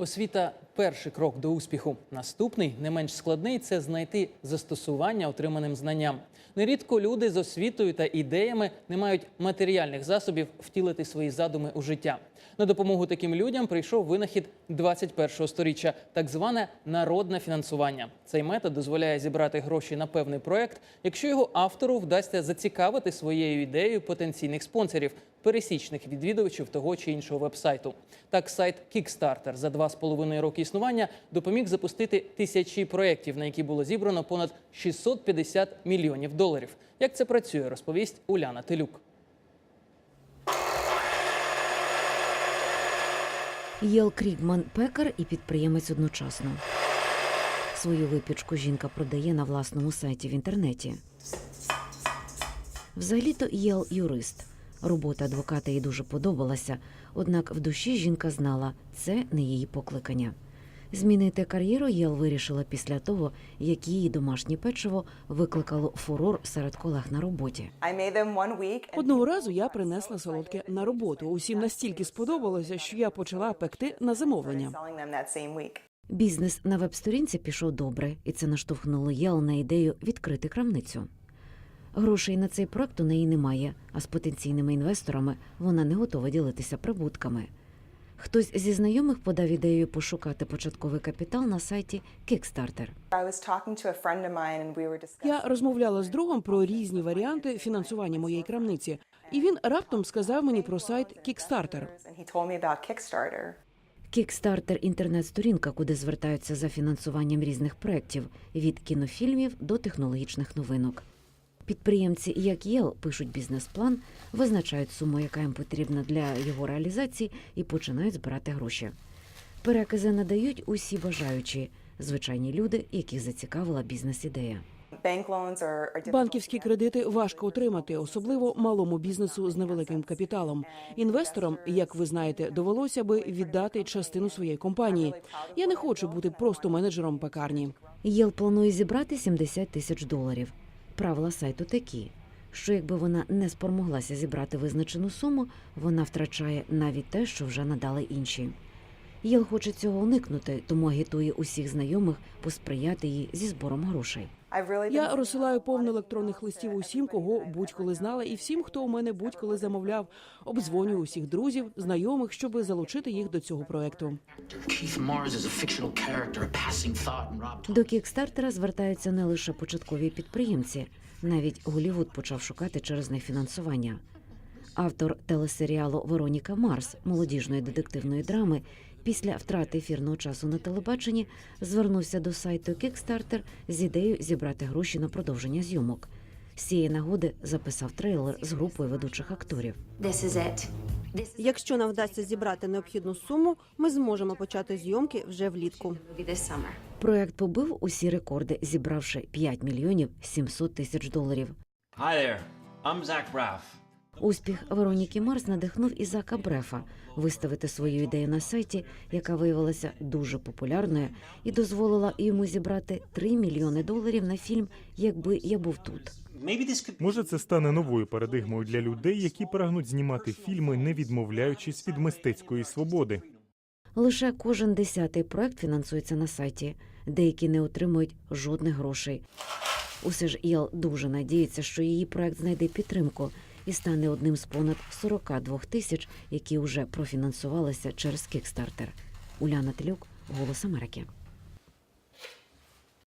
Освіта перший крок до успіху. Наступний, не менш складний, це знайти застосування отриманим знанням. Нерідко люди з освітою та ідеями не мають матеріальних засобів втілити свої задуми у життя. На допомогу таким людям прийшов винахід 21-го сторіччя, так зване народне фінансування. Цей метод дозволяє зібрати гроші на певний проект, якщо його автору вдасться зацікавити своєю ідеєю потенційних спонсорів, пересічних відвідувачів того чи іншого вебсайту. Так, сайт Kickstarter за два з половиною роки існування допоміг запустити тисячі проєктів, на які було зібрано понад 650 мільйонів доларів. Як це працює, розповість Уляна Телюк. Єл Крігман пекар і підприємець одночасно. Свою випічку жінка продає на власному сайті в інтернеті. Взагалі-то Єл юрист. Робота адвоката їй дуже подобалася, однак в душі жінка знала, це не її покликання. Змінити кар'єру Єл вирішила після того, як її домашнє печиво викликало фурор серед колег на роботі. Одного разу я принесла солодке на роботу. Усім настільки сподобалося, що я почала пекти на замовлення. Бізнес на веб-сторінці пішов добре, і це наштовхнуло Єл на ідею відкрити крамницю. Грошей на цей проект у неї немає, а з потенційними інвесторами вона не готова ділитися прибутками. Хтось зі знайомих подав ідею пошукати початковий капітал на сайті Kickstarter. Я розмовляла з другом про різні варіанти фінансування моєї крамниці, і він раптом сказав мені про сайт Kickstarter. Kickstarter – інтернет-сторінка, куди звертаються за фінансуванням різних проєктів від кінофільмів до технологічних новинок. Підприємці, як ЄЛ, пишуть бізнес-план, визначають суму, яка їм потрібна для його реалізації, і починають збирати гроші. Перекази надають усі бажаючі, звичайні люди, яких зацікавила бізнес-ідея. Банківські кредити важко отримати, особливо малому бізнесу з невеликим капіталом. Інвесторам, як ви знаєте, довелося би віддати частину своєї компанії. Я не хочу бути просто менеджером пекарні. ЄЛ планує зібрати 70 тисяч доларів. Правила сайту такі, що якби вона не спромоглася зібрати визначену суму, вона втрачає навіть те, що вже надали інші. ЄЛ хоче цього уникнути, тому агітує усіх знайомих посприяти їй зі збором грошей. Я розсилаю повно електронних листів усім, кого будь-коли знала, і всім, хто у мене будь-коли замовляв. Обдзвонюю усіх друзів, знайомих, щоб залучити їх до цього проекту. До кікстартера звертаються не лише початкові підприємці, навіть Голівуд почав шукати через них фінансування. Автор телесеріалу Вероніка Марс молодіжної детективної драми після втрати ефірного часу на телебаченні звернувся до сайту Kickstarter з ідеєю зібрати гроші на продовження зйомок. З цієї нагоди записав трейлер з групою ведучих акторів. This is it. Якщо нам вдасться зібрати необхідну суму, ми зможемо почати зйомки вже влітку. Проект побив усі рекорди, зібравши 5 мільйонів 700 тисяч доларів. Hi there. I'm Zach Braff. Успіх Вероніки Марс надихнув Ізака Брефа виставити свою ідею на сайті, яка виявилася дуже популярною, і дозволила йому зібрати 3 мільйони доларів на фільм Якби я був тут. Може, це стане новою парадигмою для людей, які прагнуть знімати фільми, не відмовляючись від мистецької свободи. Лише кожен десятий проект фінансується на сайті, деякі не отримують жодних грошей. Усе ж Іл дуже надіється, що її проект знайде підтримку і стане одним з понад 42 тисяч, які вже профінансувалися через кікстартер. Уляна Тлюк, Голос Америки.